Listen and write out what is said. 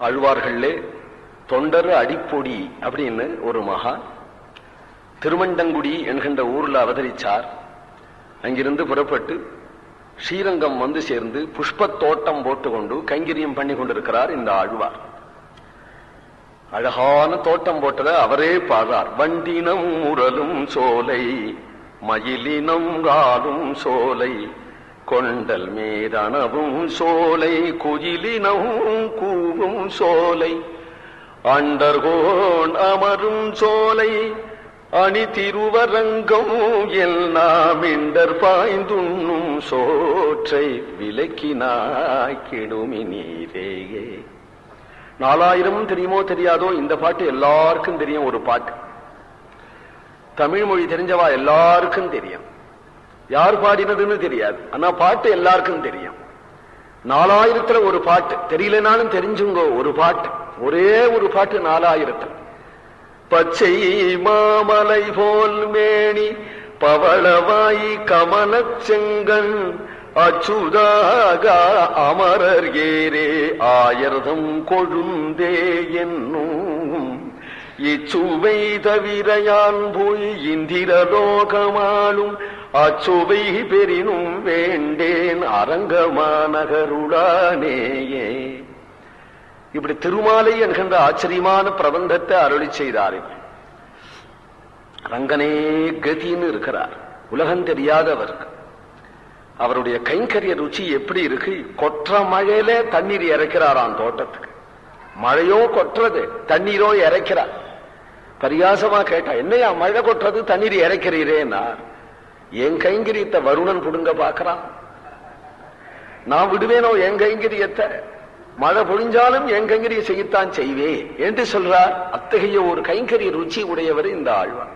அழுவார்களே தொண்டர் அடிப்பொடி அப்படின்னு ஒரு மகா திருமண்டங்குடி என்கின்ற ஊரில் அவதரிச்சார். அங்கிருந்து புறப்பட்டு ஸ்ரீரங்கம் வந்து சேர்ந்து புஷ்பத் தோட்டம் போட்டுக்கொண்டு கைங்கரியம் பண்ணி கொண்டிருக்கிறார் இந்த ஆழ்வார். அழகான தோட்டம் போட்டத அவரே பாடுறார். வண்டினம் முரலும் சோலை மயிலினம் காலும் சோலை கொண்டல் மீதனவும் சோலை குயிலினவும் கூவும் சோலை. அண்டர்கோன் அமரும் சோலை அணி திருவரங்கம் எல்லாம் இண்டர் பாய்ந்துண்ணும் சோற்றை விலக்கினாய் கெடுமி நீரேயே. நாலாயிரம் தெரியுமோ தெரியாதோ இந்த பாட்டு எல்லாருக்கும் தெரியும் ஒரு பாட்டு. தமிழ் மொழி தெரிஞ்சவா எல்லாருக்கும் தெரியும். யார் பாடினதுன்னு தெரியாது. ஆனா பாட்டு எல்லாருக்கும் தெரியும். நாலாயிரத்துல ஒரு பாட்டு. தெரியலனாலும் தெரிஞ்சுங்கோ ஒரு பாட்டு. ஒரே ஒரு பாட்டு நாலாயிரத்துல. பச்சை மாமலை போல் மேனி பவளவாய் கமல செங்கன் அச்சுதாக அமரர் ஏரே ஆயிரதம் கொழுந்தே என்னும் இச்சுவை தவிர யான் போய் இந்திரலோகமாளும் அச்சுவை பெரினும் வேண்டேன் அரங்கமாநகருளானேயே. இப்படி திருமாலை என்கின்ற ஆச்சரியமான பிரபந்தத்தை அருளி செய்தார். ரங்கனே கதின்னு இருக்கிறார். உலகம் தெரியாதவருக்கு. அவருடைய கைங்கரிய ருச்சி எப்படி இருக்கு? கொற்ற மழையில தண்ணீர் இறக்கிறாராம் தோட்டத்துக்கு. மழையோ கொட்டுறது தண்ணீரோ இறைக்கிறார் பரியாசமா கேட்டா என்னையா மழை கொட்டுறது தண்ணீர் இறைக்கிறீரேனா என் கைங்கரியத்தை வருணன் புடுங்க பாக்குறான். நான் விடுவேனோ என் கைங்கரியத்தை? மழை பொழிஞ்சாலும் என் கைங்கரியை செய்யத்தான் செய்வே என்று சொல்றார் அத்தகைய ஒரு கைங்கரிய ருச்சி உடையவர் இந்த ஆழ்வார்.